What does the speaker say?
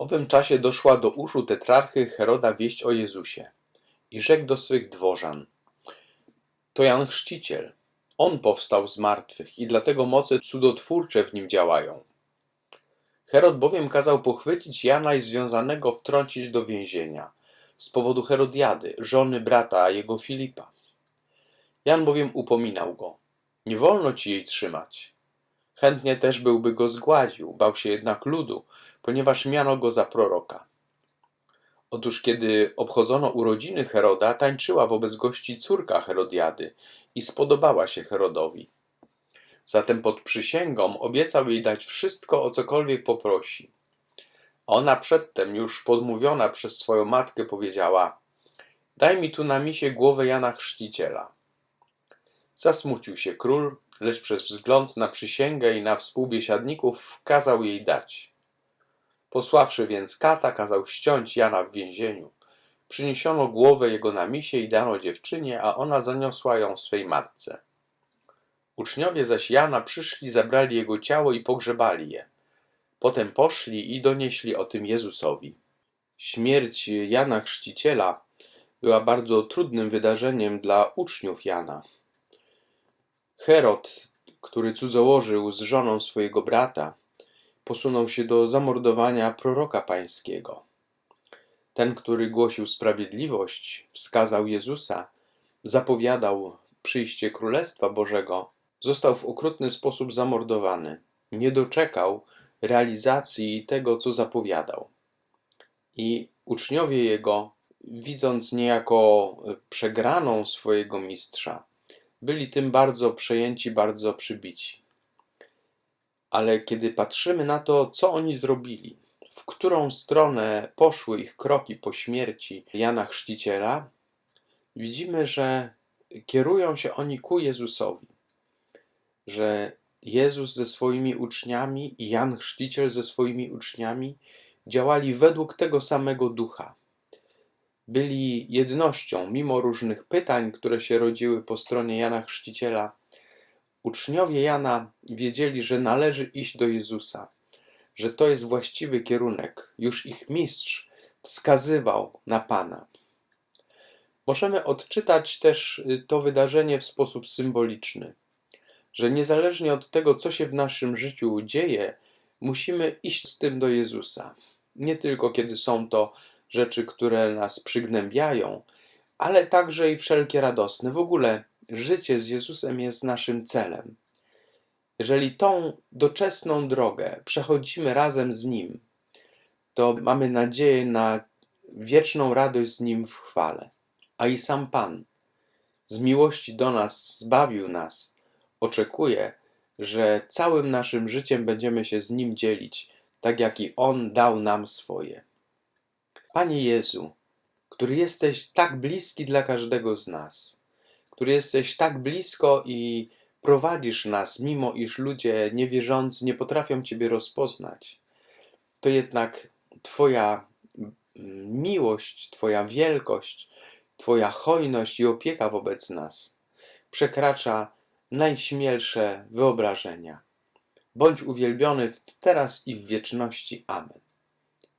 owym czasie doszła do uszu tetrarchy Heroda wieść o Jezusie i rzekł do swych dworzan To Jan Chrzciciel. On powstał z martwych i dlatego moce cudotwórcze w nim działają. Herod bowiem kazał pochwycić Jana i związanego wtrącić do więzienia z powodu Herodiady, żony brata jego Filipa. Jan bowiem upominał go. Nie wolno ci jej trzymać. Chętnie też byłby go zgładził, bał się jednak ludu, ponieważ miano go za proroka. Otóż kiedy obchodzono urodziny Heroda, tańczyła wobec gości córka Herodiady i spodobała się Herodowi. Zatem pod przysięgą obiecał jej dać wszystko, o cokolwiek poprosi. Ona przedtem, już podmówiona przez swoją matkę, powiedziała Daj mi tu na misie głowę Jana Chrzciciela. Zasmucił się król, lecz przez wzgląd na przysięgę i na współbiesiadników kazał jej dać. Posławszy więc kata, kazał ściąć Jana w więzieniu. Przyniesiono głowę jego na misie i dano dziewczynie, a ona zaniosła ją swej matce. Uczniowie zaś Jana przyszli, zabrali jego ciało i pogrzebali je. Potem poszli i donieśli o tym Jezusowi. Śmierć Jana Chrzciciela była bardzo trudnym wydarzeniem dla uczniów Jana. Herod, który cudzołożył z żoną swojego brata, posunął się do zamordowania proroka pańskiego. Ten, który głosił sprawiedliwość, wskazał Jezusa, zapowiadał przyjście Królestwa Bożego, został w okrutny sposób zamordowany. Nie doczekał realizacji tego, co zapowiadał. I uczniowie jego, widząc niejako przegraną swojego mistrza, byli tym bardzo przejęci, bardzo przybici. Ale kiedy patrzymy na to, co oni zrobili, w którą stronę poszły ich kroki po śmierci Jana Chrzciciela, widzimy, że kierują się oni ku Jezusowi. Że Jezus ze swoimi uczniami i Jan Chrzciciel ze swoimi uczniami działali według tego samego ducha. Byli jednością, mimo różnych pytań, które się rodziły po stronie Jana Chrzciciela. Uczniowie Jana wiedzieli, że należy iść do Jezusa, że to jest właściwy kierunek. Już ich mistrz wskazywał na Pana. Możemy odczytać też y, to wydarzenie w sposób symboliczny, że niezależnie od tego, co się w naszym życiu dzieje, musimy iść z tym do Jezusa. Nie tylko kiedy są to rzeczy, które nas przygnębiają, ale także i wszelkie radosne. W ogóle życie z Jezusem jest naszym celem. Jeżeli tą doczesną drogę przechodzimy razem z Nim, to mamy nadzieję na wieczną radość z Nim w chwale. A i sam Pan z miłości do nas zbawił nas, oczekuje, że całym naszym życiem będziemy się z Nim dzielić, tak jak i On dał nam swoje. Panie Jezu, który jesteś tak bliski dla każdego z nas, który jesteś tak blisko i prowadzisz nas, mimo iż ludzie niewierzący nie potrafią Ciebie rozpoznać, to jednak Twoja miłość, Twoja wielkość, Twoja hojność i opieka wobec nas przekracza najśmielsze wyobrażenia. Bądź uwielbiony teraz i w wieczności. Amen.